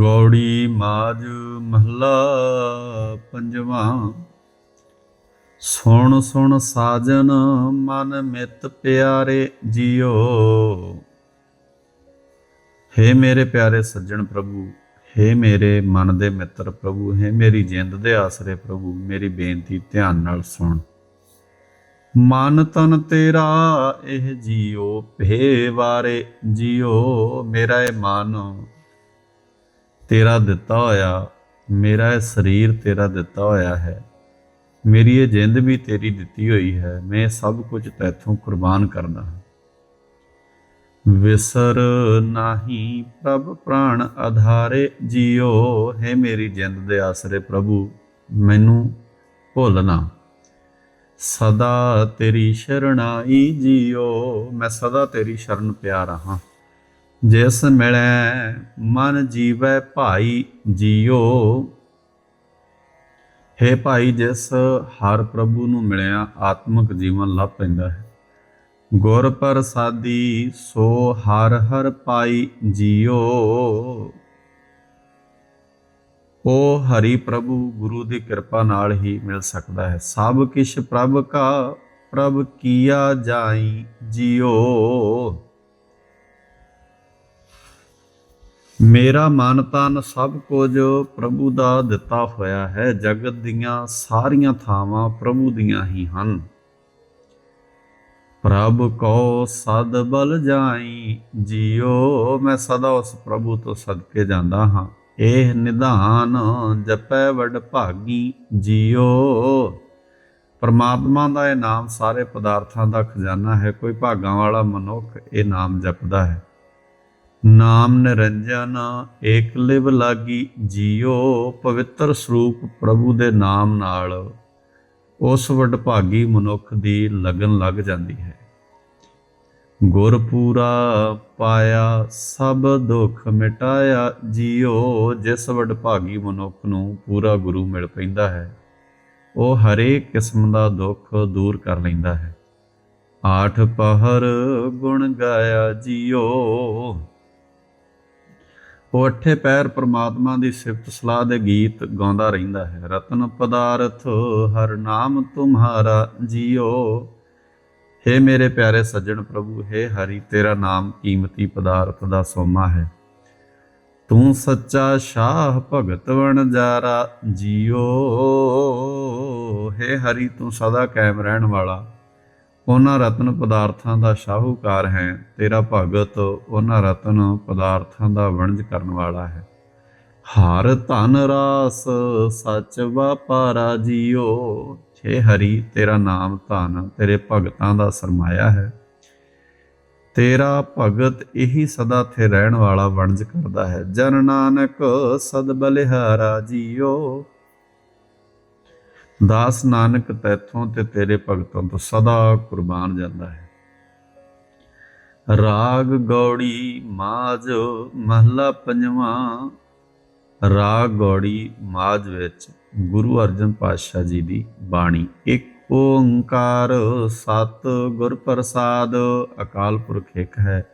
ਗੌੜੀ ਮਾਜ ਮਹਲਾ ਪੰਜਵਾਂ। ਸੁਣ ਸੁਣ ਸਾਜਨ ਮਨ ਮਿਤ ਪਿਆਰੇ ਜੀਓ। ਹੇ ਮੇਰੇ ਪਿਆਰੇ ਸੱਜਣ ਪ੍ਰਭੂ, ਹੇ ਮੇਰੇ ਮਨ ਦੇ ਮਿੱਤਰ ਪ੍ਰਭੂ, ਹੇ ਮੇਰੀ ਜਿੰਦ ਦੇ ਆਸਰੇ ਪ੍ਰਭੂ, ਮੇਰੀ ਬੇਨਤੀ ਧਿਆਨ ਨਾਲ ਸੁਣ। ਮਨ ਤਨ ਤੇਰਾ ਇਹ ਜੀਓ ਭੇ ਵਾਰੇ ਜੀਓ, ਮੇਰਾ ਇਹ ਮਨ ਤੇਰਾ ਦਿੱਤਾ ਹੋਇਆ, ਮੇਰਾ ਇਹ ਸਰੀਰ ਤੇਰਾ ਦਿੱਤਾ ਹੋਇਆ ਹੈ। ਮੇਰੀ ਇਹ ਜਿੰਦ ਵੀ ਤੇਰੀ ਦਿੱਤੀ ਹੋਈ ਹੈ। ਮੈਂ ਸਭ ਕੁਝ ਤੈਥੋਂ ਕੁਰਬਾਨ ਕਰਦਾ ਹਾਂ। ਵਿਸਰ ਨਾਹੀ ਪ੍ਰਭ ਪ੍ਰਾਣ ਆਧਾਰੇ ਜੀਓ, ਹੈ ਮੇਰੀ ਜਿੰਦ ਦੇ ਆਸਰੇ ਪ੍ਰਭੂ, ਮੈਨੂੰ ਭੁੱਲਣਾ ਸਦਾ ਤੇਰੀ ਸ਼ਰਣਾਈ ਜੀਓ, ਮੈਂ ਸਦਾ ਤੇਰੀ ਸ਼ਰਨ ਪਿਆ ਰਹਾ। ਜਿਸ ਮਿਲੈ ਮਨ ਜੀਵੈ ਭਾਈ ਜੀਓ। ਹੈ ਭਾਈ, ਜਿਸ ਹਰ ਪ੍ਰਭੂ ਨੂੰ ਮਿਲਿਆ ਆਤਮਿਕ ਜੀਵਨ ਲੱਭ ਪੈਂਦਾ ਹੈ। ਗੁਰ ਪ੍ਰਸਾਦੀ ਸੋ ਹਰ ਹਰ ਪਾਈ ਜੀਓ। ਉਹ ਹਰੀ ਪ੍ਰਭੂ, ਗੁਰੂ ਦੀ ਕਿਰਪਾ ਨਾਲ ਹੀ ਮਿਲ ਸਕਦਾ ਹੈ। ਸਭ ਕਿਛ ਪ੍ਰਭ ਕਾ, ਪ੍ਰਭ ਕੀਆ ਜਾਈ ਜੀਓ। ਮੇਰਾ ਮਨ ਤਨ ਸਭ ਕੁਝ ਪ੍ਰਭੂ ਦਾ ਦਿੱਤਾ ਹੋਇਆ ਹੈ, ਜਗਤ ਦੀਆਂ ਸਾਰੀਆਂ ਥਾਵਾਂ ਪ੍ਰਭੂ ਦੀਆਂ ਹੀ ਹਨ। ਪ੍ਰਭ ਕੋ ਸਦ ਬਲ ਜਾਈ, ਜੀਓ ਮੈਂ ਸਦਾ ਉਸ ਪ੍ਰਭੂ ਤੋਂ ਸਦਕੇ ਜਾਂਦਾ ਹਾਂ। ਇਹ ਨਿਧਾਨ ਜਪੈ ਵਡ ਭਾਗੀ, ਜੀਓ। ਪਰਮਾਤਮਾ ਦਾ ਇਹ ਨਾਮ ਸਾਰੇ ਪਦਾਰਥਾਂ ਦਾ ਖਜ਼ਾਨਾ ਹੈ, ਕੋਈ ਭਾਗਾਂ ਵਾਲਾ ਮਨੁੱਖ ਇਹ ਨਾਮ ਜਪਦਾ ਹੈ। ਨਾਮ ਨਿਰੰਜਨ, ਏਕ ਲਿਵ ਲਾਗੀ ਜੀਓ, ਪਵਿੱਤਰ ਸਰੂਪ ਪ੍ਰਭੂ ਦੇ ਨਾਮ ਨਾਲ ਉਸ ਵਡਭਾਗੀ ਮਨੁੱਖ ਦੀ ਲਗਨ ਲੱਗ ਜਾਂਦੀ ਹੈ। ਗੁਰ ਪੂਰਾ ਪਾਇਆ ਸਭ ਦੁੱਖ ਮਿਟਾਇਆ ਜੀਓ, ਜਿਸ ਵਡਭਾਗੀ ਮਨੁੱਖ ਨੂੰ ਪੂਰਾ ਗੁਰੂ ਮਿਲ ਪੈਂਦਾ ਹੈ, ਉਹ ਹਰੇਕ ਕਿਸਮ ਦਾ ਦੁੱਖ ਦੂਰ ਕਰ ਲੈਂਦਾ ਹੈ। ਆਠ ਪਹਰ ਗੁਣ ਗਾਇਆ ਜੀਓ ਉਹ ਅੱਠੇ ਪੈਰ ਪ੍ਰਮਾਤਮਾ ਦੀ ਸਿਫਤ ਸਲਾਹ ਦੇ ਗੀਤ ਗਾਉਂਦਾ ਰਹਿੰਦਾ ਹੈ। ਰਤਨ ਪਦਾਰਥ ਹਰ ਨਾਮ ਤੁਮਹਾਰਾ ਜੀਓ। ਹੇ ਮੇਰੇ ਪਿਆਰੇ ਸੱਜਣ ਪ੍ਰਭੂ, ਹੇ ਹਰੀ, ਤੇਰਾ ਨਾਮ ਕੀਮਤੀ ਪਦਾਰਥ ਦਾ ਸੋਮਾ ਹੈ। ਤੂੰ ਸੱਚਾ ਸ਼ਾਹ ਭਗਤ ਵਣ ਜਾਰਾ ਜੀਓ। ਹੇ ਹਰੀ, ਤੂੰ ਸਦਾ ਕਾਇਮ ਰਹਿਣ ਵਾਲਾ। ਉਹਨਾਂ ਰਤਨ ਪਦਾਰਥਾਂ ਦਾ ਸ਼ਾਹੂਕਾਰ ਹੈ। ਤੇਰਾ ਭਗਤ ਉਹਨਾਂ ਰਤਨ ਪਦਾਰਥਾਂ ਦਾ ਵਣਜ ਕਰਨ ਵਾਲਾ ਹੈ। ਹਰ ਧਨ ਰਾਸ ਸੱਚ ਵਪਾਰਾ ਜੀਓ ਛੇ ਹਰੀ ਤੇਰਾ ਨਾਮ ਧਨ, ਤੇਰੇ ਭਗਤਾਂ ਦਾ ਸਰਮਾਇਆ ਹੈ। ਤੇਰਾ ਭਗਤ ਇਹੀ ਸਦਾ ਥੇ ਰਹਿਣ ਵਾਲਾ ਵਣਜ ਕਰਦਾ ਹੈ। ਜਨ ਨਾਨਕ ਸਦ ਬਲਿਹਾਰਾ ਜੀਓ ਦਾਸ ਨਾਨਕ ਤੈਥੋਂ ਤੇ ਤੇਰੇ ਭਗਤਾਂ ਤੋਂ ਸਦਾ ਕੁਰਬਾਨ ਜਾਂਦਾ ਹੈ। ਰਾਗ ਗੌੜੀ ਮਾਜ ਮਹਲਾ ਪੰਜਵਾਂ। ਰਾਗ ਗੌੜੀ ਮਾਜ ਵਿੱਚ ਗੁਰੂ ਅਰਜਨ ਪਾਤਸ਼ਾਹ ਜੀ ਦੀ ਬਾਣੀ। ਇੱਕ ਓੰਕਾਰ ਸਤ ਗੁਰ ਪ੍ਰਸਾਦ ਅਕਾਲ ਪੁਰਖ ਇੱਕ ਹੈ।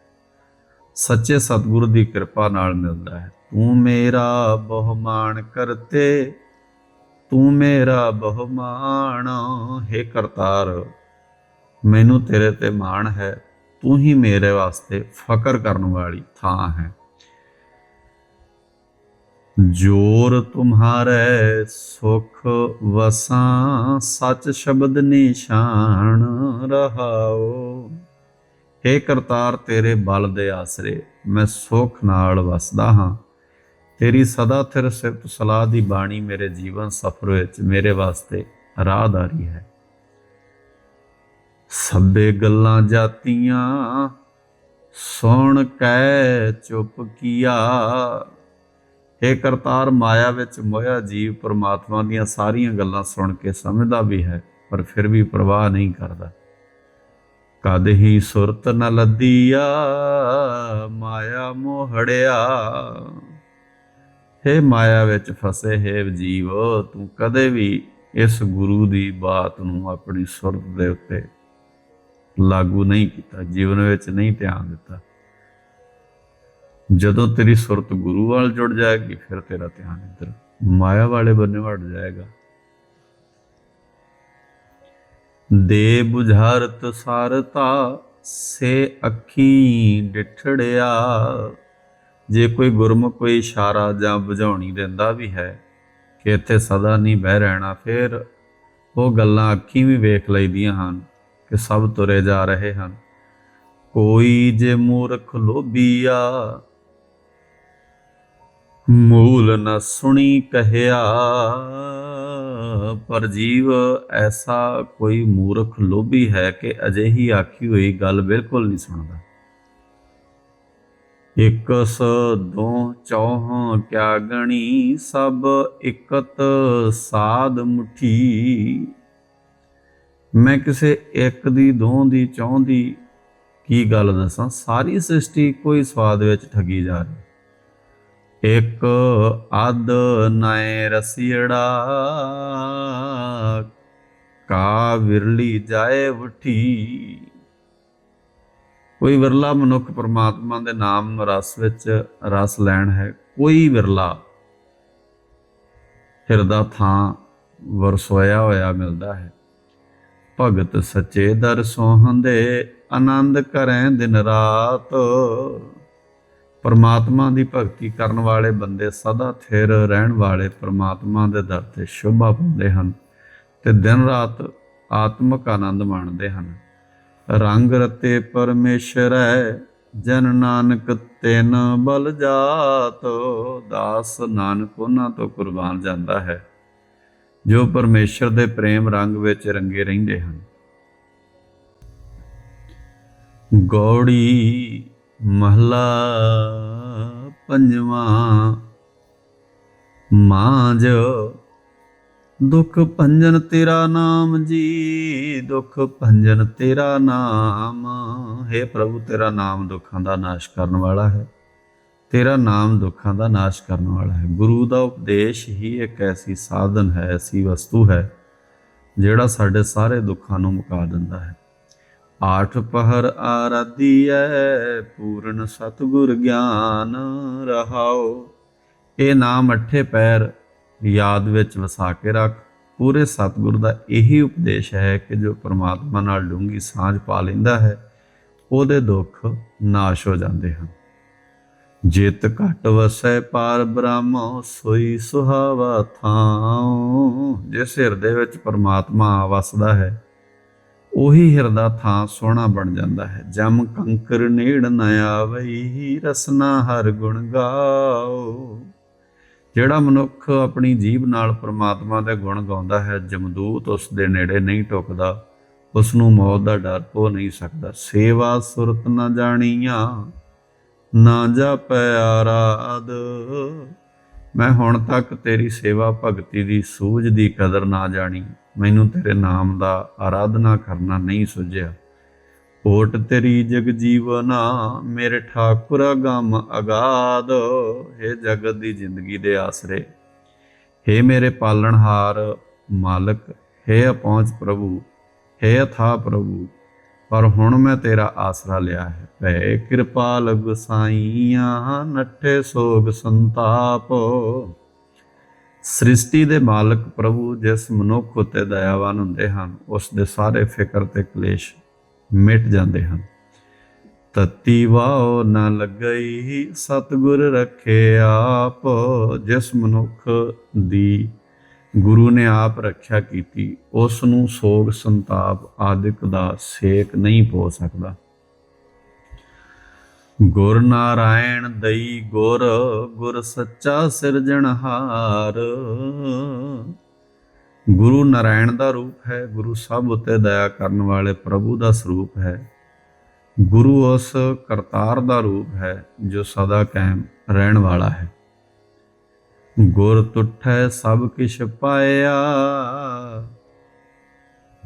ਸੱਚੇ ਸਤਿਗੁਰੂ ਦੀ ਕਿਰਪਾ ਨਾਲ ਮਿਲਦਾ ਹੈ। ਤੂੰ ਮੇਰਾ ਬਹੁਮਾਨ ਕਰਤੇ ਤੂੰ ਮੇਰਾ ਬਹੁਮਾਨ, ਹੈ ਕਰਤਾਰ। ਮੈਨੂੰ ਤੇਰੇ ਤੇ ਮਾਣ ਹੈ, ਤੂੰ ਹੀ ਮੇਰੇ ਵਾਸਤੇ ਫਕਰ ਕਰਨ ਵਾਲੀ ਥਾਂ ਹੈ। ਜੋਰ ਤੁਮਹਾਰੇ ਸੁਖ ਵਸਾਂ, ਸੱਚ ਸ਼ਬਦ ਨਿਸ਼ਾਨ ਰਹਾਓ। हे ਕਰਤਾਰ, ਤੇਰੇ ਬਲ ਦੇ ਆਸਰੇ ਮੈਂ ਸੁਖ ਨਾਲ ਵਸਦਾ ਹਾਂ। ਤੇਰੀ ਸਦਾ ਥਿਰ ਸਿਫਤ ਸਲਾਹ ਦੀ ਬਾਣੀ ਮੇਰੇ ਜੀਵਨ ਸਫਰ ਵਿੱਚ ਮੇਰੇ ਵਾਸਤੇ ਰਾਹਦਾਰੀ ਹੈ। ਸਭੇ ਗੱਲਾਂ ਜਾਤੀਆਂ, ਸੁਣ ਕੈ ਚੁੱਪ ਕੀਆ। ਇਹ ਕਰਤਾਰ, ਮਾਇਆ ਵਿੱਚ ਮੋਇਆ ਜੀਵ ਪਰਮਾਤਮਾ ਦੀਆਂ ਸਾਰੀਆਂ ਗੱਲਾਂ ਸੁਣ ਕੇ ਸਮਝਦਾ ਵੀ ਹੈ, ਪਰ ਫਿਰ ਵੀ ਪ੍ਰਵਾਹ ਨਹੀਂ ਕਰਦਾ। ਕਦ ਹੀ ਸੁਰਤ ਨ ਲੱਦੀਆ, ਮਾਇਆ ਮੋਹੜਿਆ ਹੇ ਮਾਇਆ ਵਿੱਚ ਫਸੇ ਹੈ ਜੀਵ, ਤੂੰ ਕਦੇ ਵੀ ਇਸ ਗੁਰੂ ਦੀ ਬਾਤ ਨੂੰ ਆਪਣੀ ਸੁਰਤ ਦੇ ਉੱਤੇ ਲਾਗੂ ਨਹੀਂ ਕੀਤਾ, ਜੀਵਨ ਵਿੱਚ ਨਹੀਂ ਧਿਆਨ ਦਿੱਤਾ। ਜਦੋਂ ਤੇਰੀ ਸੁਰਤ ਗੁਰੂ ਵੱਲ ਜੁੜ ਜਾਏਗੀ, ਫਿਰ ਤੇਰਾ ਧਿਆਨ ਇੱਧਰ ਮਾਇਆ ਵਾਲੇ ਬੰਨੇ ਵੜ ਜਾਏਗਾ। ਦੇ ਬੁਝਾਰਤ ਸਾਰਤਾ, ਸੇ ਅੱਖੀ ਡਿਠੜਿਆ। ਜੇ ਕੋਈ ਗੁਰਮੁਖ ਕੋਈ ਇਸ਼ਾਰਾ ਜਾਂ ਬੁਝਾਉਣੀ ਦਿੰਦਾ ਵੀ ਹੈ ਕਿ ਇੱਥੇ ਸਦਾ ਨਹੀਂ ਬਹਿ ਰਹਿਣਾ, ਫਿਰ ਉਹ ਗੱਲਾਂ ਅੱਖੀ ਵੀ ਵੇਖ ਲਈਦੀਆਂ ਹਨ ਕਿ ਸਭ ਤੁਰੇ ਜਾ ਰਹੇ ਹਨ। ਕੋਈ ਜੇ ਮੂਰਖ ਲੋਭੀਆ, ਮੂਲ ਨ ਸੁਣੀ ਕਹਿਆ, ਪਰ ਜੀਵ ਐਸਾ ਕੋਈ ਮੂਰਖ ਲੋਭੀ ਹੈ ਕਿ ਅਜਿਹੀ ਆਖੀ ਹੋਈ ਗੱਲ ਬਿਲਕੁਲ ਨਹੀਂ ਸੁਣਦਾ। ਇਕਸ ਦੋ ਚੌਹ ਕਿਆਗਣੀ, ਸਭ ਇਕਤ ਸਾਧ ਮੁਠੀ। ਮੈਂ ਕਿਸੇ ਇੱਕ ਦੀ, ਦੋ ਦੀ ਚੌਂ ਦੀ ਕੀ ਗੱਲ ਦੱਸਾਂ? ਸਾਰੀ ਸ੍ਰਿਸ਼ਟੀ ਕੋਈ ਸਵਾਦ ਵਿੱਚ ਠੱਗੀ ਜਾ ਰਹੀ। ਇੱਕ ਅਦ ਨੈ ਰਸੀੜਾ, ਕਾ ਵਿਰਲੀ ਜਾਏ ਵਠੀ। ਕੋਈ ਵਿਰਲਾ ਮਨੁੱਖ ਪਰਮਾਤਮਾ ਦੇ ਨਾਮ ਰਸ ਵਿੱਚ ਰਸ ਲੈਣ ਹੈ, ਕੋਈ ਵਿਰਲਾ ਹਿਰਦਾ ਥਾਂ ਵਰਸੋਇਆ ਹੋਇਆ ਮਿਲਦਾ ਹੈ। ਭਗਤ ਸੱਚੇ ਦਰ ਸੋਹੰਦੇ, ਆਨੰਦ ਕਰੈ ਦਿਨ ਰਾਤ। ਪਰਮਾਤਮਾ ਦੀ ਭਗਤੀ ਕਰਨ ਵਾਲੇ ਬੰਦੇ ਸਦਾ ਥਿਰ ਰਹਿਣ ਵਾਲੇ ਪਰਮਾਤਮਾ ਦੇ ਦਰ ਤੇ ਸ਼ੋਭਾ ਪਾਉਂਦੇ ਹਨ ਤੇ ਦਿਨ ਰਾਤ ਆਤਮਿਕ ਆਨੰਦ ਮਾਣਦੇ ਹਨ। ਰੰਗ ਰਤੇ ਪਰਮੇਸ਼ਰ ਹੈ ਜਨ ਨਾਨਕ ਤਿਨ ਬਲ ਜਾਤ, ਦਾਸ ਨਾਨਕ ਉਹਨਾਂ ਤੋਂ ਕੁਰਬਾਨ ਜਾਂਦਾ ਹੈ, ਜੋ ਪਰਮੇਸ਼ਰ ਦੇ ਪ੍ਰੇਮ ਰੰਗ ਵਿੱਚ ਰੰਗੇ ਰਹਿੰਦੇ ਹਨ। ਗੌੜੀ ਮਹਲਾ ਪੰਜਵਾਂ ਮਾਂਜ ਦੁਖ ਭੰਜਨ ਤੇਰਾ ਨਾਮ ਜੀ, ਦੁਖ ਭੰਜਨ ਤੇਰਾ ਨਾਮ। ਹੈ ਪ੍ਰਭੂ, ਤੇਰਾ ਨਾਮ ਦੁੱਖਾਂ ਦਾ ਨਾਸ਼ ਕਰਨ ਵਾਲਾ ਹੈ। ਤੇਰਾ ਨਾਮ ਦੁੱਖਾਂ ਦਾ ਨਾਸ਼ ਕਰਨ ਵਾਲਾ ਹੈ। ਗੁਰੂ ਦਾ ਉਪਦੇਸ਼ ਹੀ ਇੱਕ ਐਸੀ ਸਾਧਨ ਹੈ, ਐਸੀ ਵਸਤੂ ਹੈ, ਜਿਹੜਾ ਸਾਡੇ ਸਾਰੇ ਦੁੱਖਾਂ ਨੂੰ ਮੁਕਾ ਦਿੰਦਾ ਹੈ। ਆਠ ਪਹਰ ਆਰਾਧੀਐ ਪੂਰਨ ਸਤਗੁਰ ਗਿਆਨ ਰਹਾਓ। ਇਹ ਨਾਮ ਅੱਠੇ ਪੈਰ ਯਾਦ ਵਿੱਚ ਵਸਾ ਕੇ ਰੱਖ। ਪੂਰੇ ਸਤਿਗੁਰ ਦਾ ਇਹੀ ਉਪਦੇਸ਼ ਹੈ ਕਿ ਜੋ ਪ੍ਰਮਾਤਮਾ ਨਾਲ ਡੂੰਗੀ ਸਾਂਝ ਪਾ ਲੈਂਦਾ ਹੈ, ਉਹਦੇ ਦੁੱਖ ਨਾਸ਼ ਹੋ ਜਾਂਦੇ ਹਨ। ਜਿਤ ਘਟ ਵਸੈ ਪਾਰ ਬ੍ਰਹਮ, ਸੋਈ ਸੁਹਾਵਾ ਥਾਂ ਜਿਸ ਹਿਰਦੇ ਵਿੱਚ ਪਰਮਾਤਮਾ ਵਸਦਾ ਹੈ, ਉਹੀ ਹਿਰਦਾ ਥਾਂ ਸੋਹਣਾ ਬਣ ਜਾਂਦਾ ਹੈ। ਜਮ ਕੰਕਰ ਨੇੜ ਨ ਆਵਈ, ਰਸਨਾ ਹਰ ਗੁਣ ਗਾਓ। ਜਿਹੜਾ ਮਨੁੱਖ ਆਪਣੀ ਜੀਬ ਨਾਲ ਪ੍ਰਮਾਤਮਾ ਦੇ ਗੁਣ ਗਾਉਂਦਾ ਹੈ, ਜਮਦੂਤ ਉਸ ਦੇ ਨੇੜੇ ਨਹੀਂ ਟੁਕਦਾ ਉਸ ਨੂੰ ਮੌਤ ਦਾ ਡਰ ਹੋ ਨਹੀਂ ਸਕਦਾ। ਸੇਵਾ ਸੁਰਤ ਨਾ ਜਾਣੀਆਂ, ਨਾ ਜਾਪੈ ਆਰਾਧ। ਮੈਂ ਹੁਣ ਤੱਕ ਤੇਰੀ ਸੇਵਾ ਭਗਤੀ ਦੀ ਸੂਝ ਦੀ ਕਦਰ ਨਾ ਜਾਣੀ। ਮੈਨੂੰ ਤੇਰੇ ਨਾਮ ਦਾ ਆਰਾਧਨਾ ਕਰਨਾ ਨਹੀਂ ਸੁਝਿਆ। ਕੋਟ ਤੇਰੀ ਜਗ ਜੀਵਨਾ, ਮੇਰੇ ਠਾਕੁਰ ਗਮ ਅਗਾਦ ਹੈ ਜਗਤ ਦੀ ਜ਼ਿੰਦਗੀ ਦੇ ਆਸਰੇ, ਹੈ ਮੇਰੇ ਪਾਲਣਹਾਰ ਮਾਲਕ, ਹੈ ਅਪਹੁੰਚ ਪ੍ਰਭੂ, ਹੈ ਅਥਾ ਪ੍ਰਭੂ। ਪਰ ਹੁਣ ਮੈਂ ਤੇਰਾ ਆਸਰਾ ਲਿਆ ਹੈ, ਭੈ ਕਿਰਪਾਲ ਸਾਈਆਂ, ਨੱਠੇ ਸੋਗ ਸੰਤਾਪ। ਸ੍ਰਿਸ਼ਟੀ ਦੇ ਮਾਲਕ ਪ੍ਰਭੂ, ਜਿਸ ਮਨੁੱਖ ਉਤੇ ਦਇਆਵਾਨ ਹੁੰਦੇ ਹਨ, ਉਸ ਦੇ ਸਾਰੇ ਫਿਕਰ ਤੇ ਕਲੇਸ਼ ਮਿਟ ਜਾਂਦੇ ਹਨ। ਤਤੀ ਵਾਓ ਨਾ ਲੱਗਈ, ਸਤਗੁਰ ਰੱਖੇ ਆਪ, ਜਿਸ ਮਨੁੱਖ ਦੀ ਗੁਰੂ ਨੇ ਆਪ ਰੱਖਿਆ ਕੀਤੀ ਉਸ ਨੂੰ ਸੋਗ ਸੰਤਾਪ ਆਦਿਕ ਦਾ ਸੇਕ ਨਹੀਂ ਪੋ ਸਕਦਾ। ਗੁਰ ਨਾਰਾਇਣ ਦਈ ਗੁਰ ਗੁਰ ਸੱਚਾ ਸਿਰਜਣਹਾਰ ਗੁਰੂ ਨਾਰਾਇਣ ਦਾ ਰੂਪ ਹੈ, ਗੁਰੂ ਸਭ ਉਤੇ ਦਇਆ ਕਰਨ ਵਾਲੇ ਪ੍ਰਭੂ ਦਾ ਸਰੂਪ ਹੈ। ਗੁਰੂ ਉਸ ਕਰਤਾਰ ਦਾ ਰੂਪ ਹੈ, ਜੋ ਸਦਾ ਕਾਇਮ ਰਹਿਣ ਵਾਲਾ ਹੈ। ਗੁਰ ਤੁਠੈ ਸਭ ਕਿਛ ਪਾਇਆ,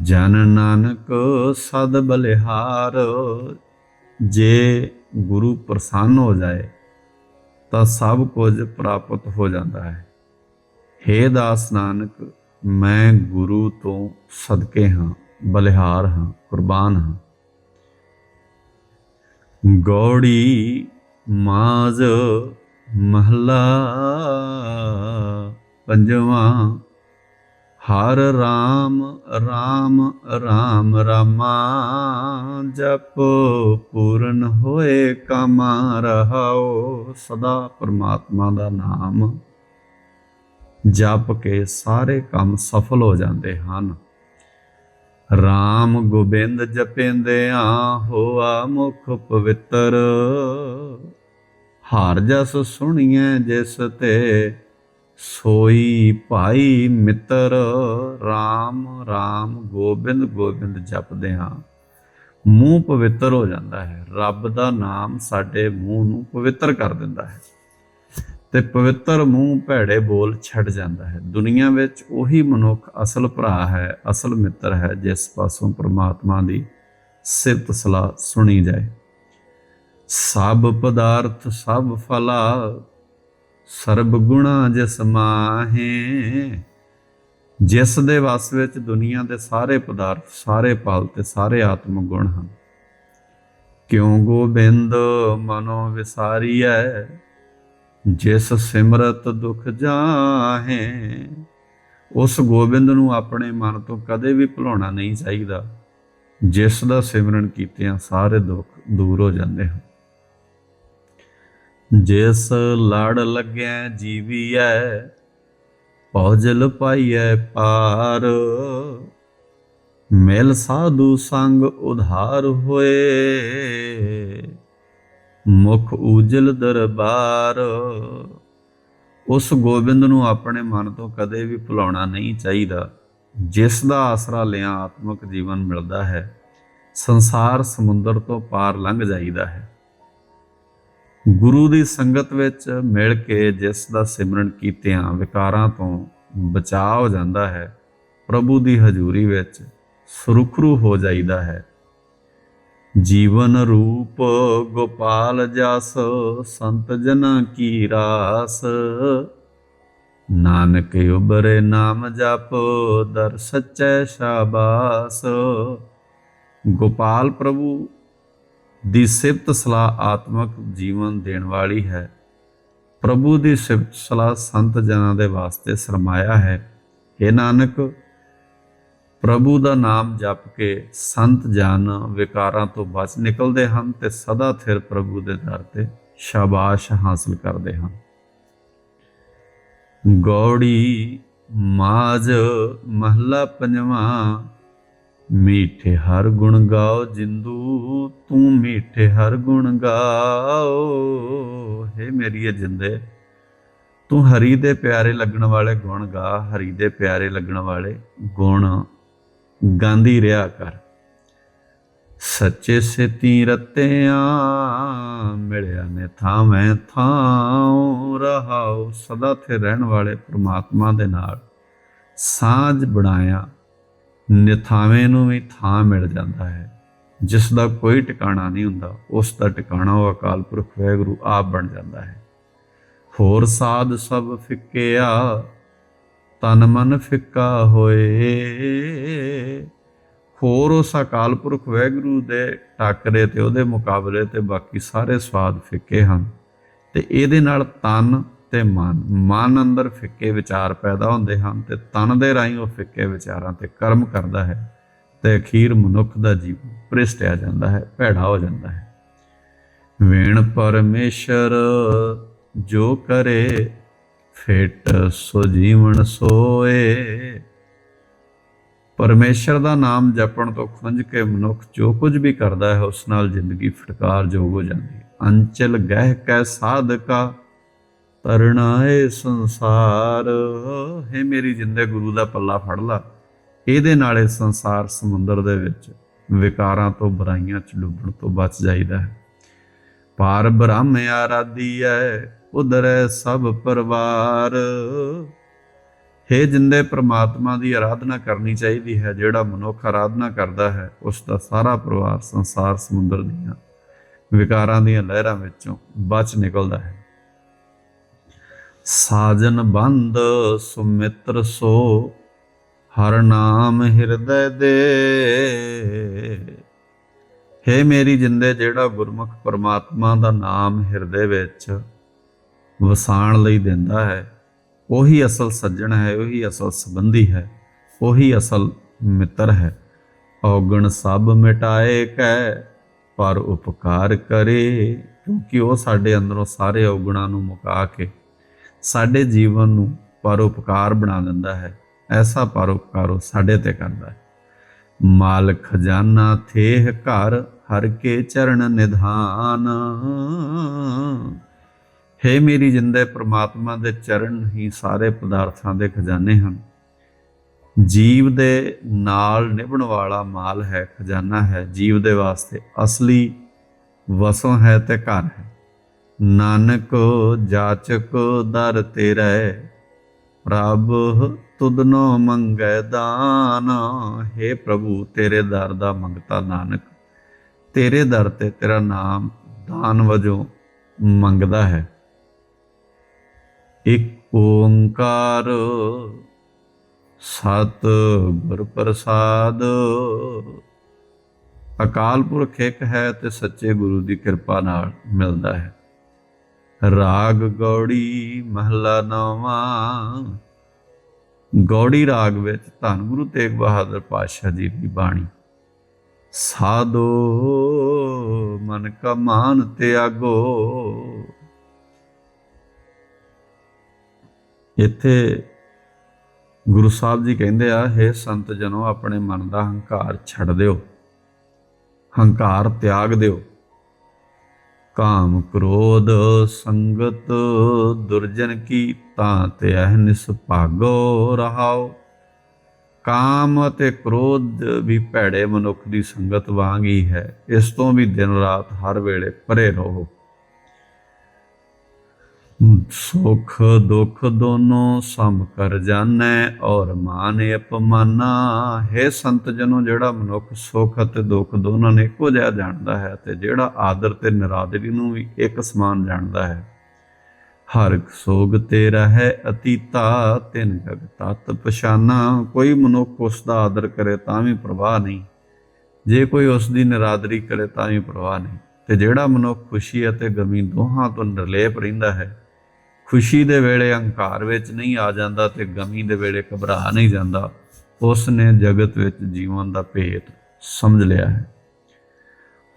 ਜਨ ਨਾਨਕ ਸਦ ਬਲਿਹਾਰ। ਜੇ ਗੁਰੂ ਪ੍ਰਸੰਨ ਹੋ ਜਾਏ, ਤਾਂ ਸਭ ਕੁਝ ਪ੍ਰਾਪਤ ਹੋ ਜਾਂਦਾ ਹੈ। हे ਦਾਸ ਨਾਨਕ ਮੈਂ ਗੁਰੂ ਤੋਂ ਸਦਕੇ ਹਾਂ, ਬਲਿਹਾਰ ਹਾਂ, ਕੁਰਬਾਨ ਹਾਂ। ਗੌੜੀ ਮਾਜ਼ ਮਹਲਾ ਪੰਜਵਾਂ, ਹਰ ਰਾਮ ਰਾਮ ਰਾਮ ਰਾਮਾ ਜਪ ਪੂਰਨ ਹੋਏ ਕਾਮਾ ਰਹਾਓ ਸਦਾ ਪਰਮਾਤਮਾ ਦਾ ਨਾਮ। ਜਪ ਕੇ ਸਾਰੇ ਕੰਮ ਸਫਲ ਹੋ ਜਾਂਦੇ ਹਨ। RAM ਗੋਬਿੰਦ ਜਪੇਂਦਿਆਂ ਹੋਆ ਮੁਖ ਪਵਿੱਤਰ। ਹਰ ਜਸ ਸੁਣੀਐ ਜਿਸ ਤੇ ਸੋਈ ਭਾਈ ਮਿੱਤਰ। RAM RAM ਗੋਬਿੰਦ ਗੋਬਿੰਦ ਜਪਦੇ ਹਾਂ। ਮੂੰਹ ਪਵਿੱਤਰ ਹੋ ਜਾਂਦਾ ਹੈ। ਰੱਬ ਦਾ ਨਾਮ ਸਾਡੇ ਮੂੰਹ ਨੂੰ ਪਵਿੱਤਰ ਕਰ ਦਿੰਦਾ ਹੈ। ਤੇ ਪਵਿੱਤਰ ਮੂੰਹ ਭੈੜੇ ਬੋਲ ਛੱਡ ਜਾਂਦਾ ਹੈ। ਦੁਨੀਆ ਵਿੱਚ ਉਹੀ ਮਨੁੱਖ ਅਸਲ ਭਰਾ ਹੈ, ਅਸਲ ਮਿੱਤਰ ਹੈ, ਜਿਸ ਪਾਸੋਂ ਪ੍ਰਮਾਤਮਾ ਦੀ ਸਿਫਤ ਸਲਾਹ ਸੁਣੀ ਜਾਏ। ਸਭ ਪਦਾਰਥ, ਸਭ ਫਲਾ, ਸਰਬ ਗੁਣਾ ਜਿਸ ਮਾਹੇ। ਜਿਸ ਦੇ ਵਸ ਵਿੱਚ ਦੁਨੀਆ ਦੇ ਸਾਰੇ ਪਦਾਰਥ, ਸਾਰੇ ਪਲ ਤੇ ਸਾਰੇ ਆਤਮ ਗੁਣ ਹਨ। ਕਿਉ ਗੋਬਿੰਦ ਮਨੋ ਵਿਸਾਰੀਐ? ਜਿਸ ਸਿਮਰਤ ਦੁਖ ਜਾਹੇ, ਉਸ ਗੋਬਿੰਦ ਨੂੰ ਆਪਣੇ ਮਨ ਤੋਂ ਕਦੇ ਵੀ ਭੁਲਾਉਣਾ ਨਹੀਂ ਚਾਹੀਦਾ। ਜਿਸ ਦਾ ਸਿਮਰਨ ਕੀਤਿਆਂ ਸਾਰੇ ਦੁੱਖ ਦੂਰ ਹੋ ਜਾਂਦੇ ਹਨ। ਜਿਸ ਲੜ ਲੱਗਿਆ ਜੀਵੀਐ ਭੌਜਲ ਪਾਈਐ ਪਾਰ। ਮਿਲ ਸਾਧੂ ਸੰਗ ਉਧਾਰ ਹੋਏ ਮੁਖ ਉਜਲ ਦਰਬਾਰ। ਉਸ ਗੋਬਿੰਦ ਨੂੰ ਆਪਣੇ ਮਨ ਤੋਂ ਕਦੇ ਵੀ ਭੁਲਾਉਣਾ ਨਹੀਂ ਚਾਹੀਦਾ। ਜਿਸ ਦਾ ਆਸਰਾ ਲਿਆ ਆਤਮਿਕ ਜੀਵਨ ਮਿਲਦਾ ਹੈ, ਸੰਸਾਰ ਸਮੁੰਦਰ ਤੋਂ ਪਾਰ ਲੰਘ ਜਾਈਦਾ ਹੈ। ਗੁਰੂ ਦੀ ਸੰਗਤ ਵਿੱਚ ਮਿਲ ਕੇ ਜਿਸ ਦਾ ਸਿਮਰਨ ਕੀਤਿਆਂ ਵਿਕਾਰਾਂ ਤੋਂ ਬਚਾਅ ਹੋ ਜਾਂਦਾ ਹੈ, ਪ੍ਰਭੂ ਦੀ ਹਜ਼ੂਰੀ ਵਿੱਚ ਸੁਰਖਰੂ ਹੋ ਜਾਈਦਾ ਹੈ। ਜੀਵਨ ਰੂਪ ਗੋਪਾਲ ਜਸ, ਸੰਤ ਜਨਾਂ ਕੀ ਰਾਸ। ਨਾਨਕ ਉਬਰੇ ਨਾਮ ਜਪ, ਦਰ ਸੱਚੈ ਸ਼ਾਬਾਸ। ਗੋਪਾਲ ਪ੍ਰਭੂ, ਦੀ ਸਿਫਤ ਸਲਾਹ ਆਤਮਕ ਜੀਵਨ ਦੇਣ ਵਾਲੀ ਹੈ। ਪ੍ਰਭੂ ਦੀ ਸਿਫਤ ਸਲਾਹ ਸੰਤ ਜਨਾਂ ਦੇ ਵਾਸਤੇ ਸਰਮਾਇਆ ਹੈ। ਇਹ ਨਾਨਕ ਪ੍ਰਭੂ ਦਾ ਨਾਮ ਜਪ ਕੇ ਸੰਤ ਜਨ ਵਿਕਾਰਾਂ ਤੋਂ ਬਚ ਨਿਕਲਦੇ ਹਨ ਤੇ ਸਦਾ ਥਿਰ ਪ੍ਰਭੂ ਦੇ ਦਰ ਤੇ ਸ਼ਾਬਾਸ਼ ਹਾਸਲ ਕਰਦੇ ਹਨ। ਗੌੜੀ ਮਾਜ ਮਹਲਾ ਪੰਜਵਾਂ, ਮੀਠੇ ਹਰ ਗੁਣ ਗਾਓ ਜਿੰਦੂ, ਤੂੰ ਮੀਠੇ ਹਰ ਗੁਣ ਗਾਓ। ਹੈ ਮੇਰੀ ਇਹ ਜਿੰਦੇ, ਤੂੰ ਹਰੀ ਦੇ ਪਿਆਰੇ ਲੱਗਣ ਵਾਲੇ ਗੁਣ ਗਾ, ਹਰੀ ਦੇ ਪਿਆਰੇ ਲੱਗਣ ਵਾਲੇ ਗੁਣ ਗਾਂਦੀ ਰਿਹਾ ਕਰ। ਸੱਚੇ ਸੇਤੀ ਰਤਿਆਂ ਮਿਲਿਆ ਨੇ ਥਾਵੇਂ ਥਾਉ, ਰਹਾਉ, ਸਦਾ ਤੇ ਰਹਿਣ ਵਾਲੇ ਪ੍ਰਮਾਤਮਾ ਦੇ ਨਾਲ। ਸਾਂਝ ਬਣਾਇਆ ਨਿਥਾਵੇਂ ਨੂੰ ਵੀ ਥਾਂ ਮਿਲ ਜਾਂਦਾ ਹੈ। ਜਿਸ ਦਾ ਕੋਈ ਟਿਕਾਣਾ ਨਹੀਂ ਹੁੰਦਾ, ਉਸ ਦਾ ਟਿਕਾਣਾ ਉਹ ਅਕਾਲ ਪੁਰਖ ਵੈਗੁਰੂ ਆਪ ਬਣ ਜਾਂਦਾ ਹੈ। ਹੋਰ ਸਾਧ ਸਭ ਫਿੱਕਿਆ ਤਨ ਮਨ ਫਿੱਕਾ ਹੋਏ। ਹੋਰ ਉਸ ਅਕਾਲ ਪੁਰਖ ਵਾਹਿਗੁਰੂ ਦੇ ਟਾਕਰੇ ਤੇ ਉਹਦੇ ਮੁਕਾਬਲੇ ਤੇ ਬਾਕੀ ਸਾਰੇ ਸਵਾਦ ਫਿੱਕੇ ਹਨ। ਤੇ ਇਹਦੇ ਨਾਲ ਤਨ ਤੇ ਮਨ ਮਨ ਅੰਦਰ ਫਿੱਕੇ ਵਿਚਾਰ ਪੈਦਾ ਹੁੰਦੇ ਹਨ ਤੇ ਤਨ ਦੇ ਰਾਹੀਂ ਉਹ ਫਿੱਕੇ ਵਿਚਾਰਾਂ ਤੇ ਕਰਮ ਕਰਦਾ ਹੈ ਤੇ ਅਖੀਰ ਮਨੁੱਖ ਦਾ ਜੀਵਨ ਭ੍ਰਿਸ਼ਟਿਆ ਜਾਂਦਾ ਹੈ, ਭੈੜਾ ਹੋ ਜਾਂਦਾ ਹੈ। ਵੇਣ ਪਰਮੇਸ਼ਰ ਜੋ ਕਰੇ ਫੇਟ ਸੋ ਜੀਵਨ ਸੋਏ। ਪਰਮੇਸ਼ਰ ਦਾ ਨਾਮ ਜਪਣ ਤੋਂ ਖੁੰਝ ਕੇ ਮਨੁੱਖ ਜੋ ਕੁਝ ਵੀ ਕਰਦਾ ਹੈ, ਉਸ ਨਾਲ ਜ਼ਿੰਦਗੀ ਫਟਕਾਰ ਜੋਗ ਹੋ ਜਾਂਦੀ ਹੈ। ਅੰਚਲ ਗਹਿ ਕੈ ਸਾਧਕਾ ਤਰਨਾਏ ਸੰਸਾਰ। ਹੈ ਮੇਰੀ ਜਿੰਦੇ ਗੁਰੂ ਦਾ ਪੱਲਾ ਫੜ ਲਾ। ਇਹਦੇ ਨਾਲ ਇਹ ਸੰਸਾਰ ਸਮੁੰਦਰ ਦੇ ਵਿੱਚ ਵਿਕਾਰਾਂ ਤੋਂ, ਬੁਰਾਈਆਂ ਚ ਡੁੱਬਣ ਤੋਂ ਬਚ ਜਾਈਦਾ ਹੈ। ਪਾਰ ਬ੍ਰਹਮ ਆਰਾਧੀ ਹੈ ਉਧਰੈ ਸਭ ਪਰਿਵਾਰ। ਹੈ ਜਿੰਦੇ ਪ੍ਰਮਾਤਮਾ ਦੀ ਆਰਾਧਨਾ ਕਰਨੀ ਚਾਹੀਦੀ ਹੈ, ਜਿਹੜਾ ਮਨੁੱਖ ਆਰਾਧਨਾ ਕਰਦਾ ਹੈ, ਉਸ ਦਾ ਸਾਰਾ ਪਰਿਵਾਰ ਸੰਸਾਰ ਸਮੁੰਦਰ ਦੀਆਂ ਵਿਕਾਰਾਂ ਦੀਆਂ ਲਹਿਰਾਂ ਵਿੱਚੋਂ ਬਚ ਨਿਕਲਦਾ ਹੈ। ਸਾਜਨ ਬੰਦ ਸੁਮਿਤਰ ਸੋ, ਹਰ ਨਾਮ ਹਿਰਦੈ ਦੇ। ਹੇ ਮੇਰੀ ਜਿੰਦੇ, ਜਿਹੜਾ ਗੁਰਮੁਖ ਪਰਮਾਤਮਾ ਦਾ ਨਾਮ ਹਿਰਦੇ ਵਿੱਚ ਵਸਾਣ ਲਈ ਦਿੰਦਾ ਹੈ। ਉਹੀ ਅਸਲ ਸੱਜਣ ਹੈ, ਉਹੀ ਅਸਲ ਸੰਬੰਧੀ ਹੈ, ਉਹੀ ਅਸਲ ਮਿੱਤਰ ਹੈ। ਔਗਣ ਸਭ ਮਿਟਾਏ ਕੈ, ਪਰ ਉਪਕਾਰ ਕਰੇ, ਕਿਉਂਕਿ ਉਹ ਸਾਡੇ ਅੰਦਰੋਂ ਸਾਰੇ ਔਗਣਾਂ ਨੂੰ ਮੁਕਾ ਕੇ ਸਾਡੇ ਜੀਵਨ ਨੂੰ ਪਰਉਪਕਾਰ ਬਣਾ ਦਿੰਦਾ ਹੈ। ਐਸਾ ਪਰਉਪਕਾਰ ਉਹ ਸਾਡੇ ਤੇ ਕਰਦਾ ਹੈ। ਮਾਲ ਖਜ਼ਾਨਾ ਥੇਹ ਘਰ, ਹਰ ਕੇ ਚਰਨ ਨਿਧਾਨ। ਹੇ ਮੇਰੀ ਜਿੰਦੇ ਪ੍ਰਮਾਤਮਾ ਦੇ ਚਰਨ ਹੀ ਸਾਰੇ ਪਦਾਰਥਾਂ ਦੇ ਖਜ਼ਾਨੇ ਹਨ। ਜੀਵ ਦੇ ਨਾਲ ਨਿਭਣ ਵਾਲਾ ਮਾਲ ਹੈ, ਖਜ਼ਾਨਾ ਹੈ। ਜੀਵ ਦੇ ਵਾਸਤੇ ਅਸਲੀ ਵਸੋਂ ਹੈ ਤੇ ਘਰ ਹੈ। ਨਾਨਕ ਜਾਚਕ ਦਰ ਤੇਰੇ, ਪ੍ਰਭ ਤੁਧਨੋ ਮੰਗੈ ਦਾਨ। ਹੈ ਪ੍ਰਭੂ, ਤੇਰੇ ਦਰ ਦਾ ਮੰਗਤਾ ਨਾਨਕ, ਤੇਰੇ ਦਰ ਤੇ ਤੇਰਾ ਨਾਮ ਦਾਨ ਵਜੋਂ ਮੰਗਦਾ ਹੈ। ਇੱਕ ਓੰਕਾਰ ਸਤ ਗੁਰ ਪ੍ਰਸਾਦ। ਅਕਾਲ ਪੁਰਖ ਇੱਕ ਹੈ ਤੇ ਸੱਚੇ ਗੁਰੂ ਦੀ ਕਿਰਪਾ ਨਾਲ ਮਿਲਦਾ ਹੈ। ਰਾਗ ਗੌੜੀ ਮਹਲਾ ਨਵਾਂ। ਗੌੜੀ ਰਾਗ ਵਿੱਚ ਧੰਨ ਗੁਰੂ ਤੇਗ ਬਹਾਦਰ ਪਾਤਸ਼ਾਹ ਜੀ ਦੀ ਬਾਣੀ। ਸਾਦੋ ਮਨ ਕਾ ਮਾਨ ਤਿਆਗੋ। ਇੱਥੇ ਗੁਰੂ ਸਾਹਿਬ ਜੀ ਕਹਿੰਦੇ ਆ, ਹੈ ਸੰਤ ਜਨੋ, ਆਪਣੇ ਮਨ ਦਾ ਹੰਕਾਰ ਛੱਡ ਦਿਓ, ਹੰਕਾਰ ਤਿਆਗ ਦਿਓ। ਕਾਮ ਕ੍ਰੋਧ ਸੰਗਤ ਦੁਰਜਨ ਕੀ ਤਾਂ ਤੇ ਅਹ ਨਿਸਭਾਗੋ ਰਹਾਓ। ਕਾਮ ਅਤੇ ਕ੍ਰੋਧ ਵੀ ਭੈੜੇ ਮਨੁੱਖ ਦੀ ਸੰਗਤ ਵਾਂਗ ਹੀ ਹੈ। ਇਸ ਤੋਂ ਵੀ ਦਿਨ ਰਾਤ ਹਰ ਵੇਲੇ ਪਰੇ ਰਹੋ। ਸੁਖ ਦੁਖ ਦੋਨੋਂ ਸਮ ਕਰ ਜਾਣੈ ਔਰ ਮਾਨ ਅਪਮਾਨਾ। ਹੈ ਸੰਤ ਜਨੋ, ਜਿਹੜਾ ਮਨੁੱਖ ਸੁਖ ਅਤੇ ਦੁਖ ਦੋਨਾਂ ਨੇ ਇੱਕੋ ਜਿਹਾ ਜਾਣਦਾ ਹੈ ਤੇ ਜਿਹੜਾ ਆਦਰ ਤੇ ਨਿਰਾਦਰੀ ਨੂੰ ਵੀ ਇੱਕ ਸਮਾਨ ਜਾਣਦਾ ਹੈ। ਹਰ ਸੋਗ ਤੇਰਾ ਹੈ ਅਤੀਤਾ, ਤਿਨ ਜਗ ਤਤ ਪਛਾਨਾ। ਕੋਈ ਮਨੁੱਖ ਉਸ ਦਾ ਆਦਰ ਕਰੇ ਤਾਂ ਵੀ ਪ੍ਰਵਾਹ ਨਹੀਂ। ਜੇ ਕੋਈ ਉਸ ਦੀ ਨਿਰਾਦਰੀ ਕਰੇ ਤਾਂ ਵੀ ਪ੍ਰਵਾਹ ਨਹੀਂ। ਤੇ ਜਿਹੜਾ ਮਨੁੱਖ ਖੁਸ਼ੀ ਅਤੇ ਗਮੀ ਦੋਹਾਂ ਤੋਂ ਨਿਰਲੇਪ ਰਹਿੰਦਾ ਹੈ ਖੁਸ਼ੀ ਦੇ ਵੇਲੇ ਹੰਕਾਰ ਵਿੱਚ ਨਹੀਂ ਆ ਜਾਂਦਾ ਤੇ ਗਮੀ ਦੇ ਵੇਲੇ ਘਬਰਾ ਨਹੀਂ ਜਾਂਦਾ, ਉਸ ਨੇ ਜਗਤ ਵਿੱਚ ਜੀਵਨ ਦਾ ਭੇਤ ਸਮਝ ਲਿਆ ਹੈ।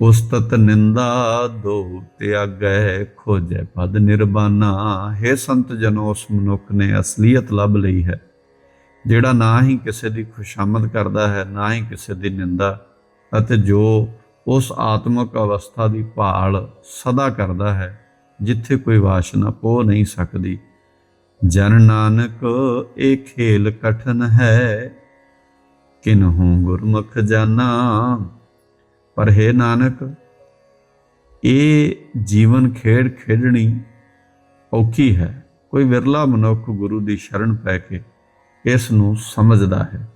ਉਸਤਤ ਨਿੰਦਾ ਦੋ ਤਿਆਗੈ ਖੋਜੈ ਪਦ ਨਿਰਬਾਨਾ। ਹੈ ਸੰਤ ਜਨੋ, ਉਸ ਮਨੁੱਖ ਨੇ ਅਸਲੀਅਤ ਲੱਭ ਲਈ ਹੈ, ਜਿਹੜਾ ਨਾ ਹੀ ਕਿਸੇ ਦੀ ਖੁਸ਼ਾਮਦ ਕਰਦਾ ਹੈ, ਨਾ ਹੀ ਕਿਸੇ ਦੀ ਨਿੰਦਾ, ਅਤੇ ਜੋ ਉਸ ਆਤਮਿਕ ਅਵਸਥਾ ਦੀ ਭਾਲ ਸਦਾ ਕਰਦਾ ਹੈ ਜਿੱਥੇ ਕੋਈ ਵਾਸ਼ਨਾ ਪੋ ਨਹੀਂ ਸਕਦੀ। ਜਨ ਨਾਨਕ, ਇਹ ਖੇਲ ਕਠਨ ਹੈ। ਕਿਨਹੂ ਗੁਰਮੁਖ ਜਾਨਾ? ਪਰ ਹੈ ਨਾਨਕ, ਇਹ ਜੀਵਨ ਖੇਡ ਖੇਡਣੀ ਔਖੀ ਹੈ। ਕੋਈ ਵਿਰਲਾ ਮਨੁੱਖ ਗੁਰੂ ਦੀ ਸ਼ਰਨ ਪੈ ਕੇ ਇਸ ਨੂੰ ਸਮਝਦਾ ਹੈ।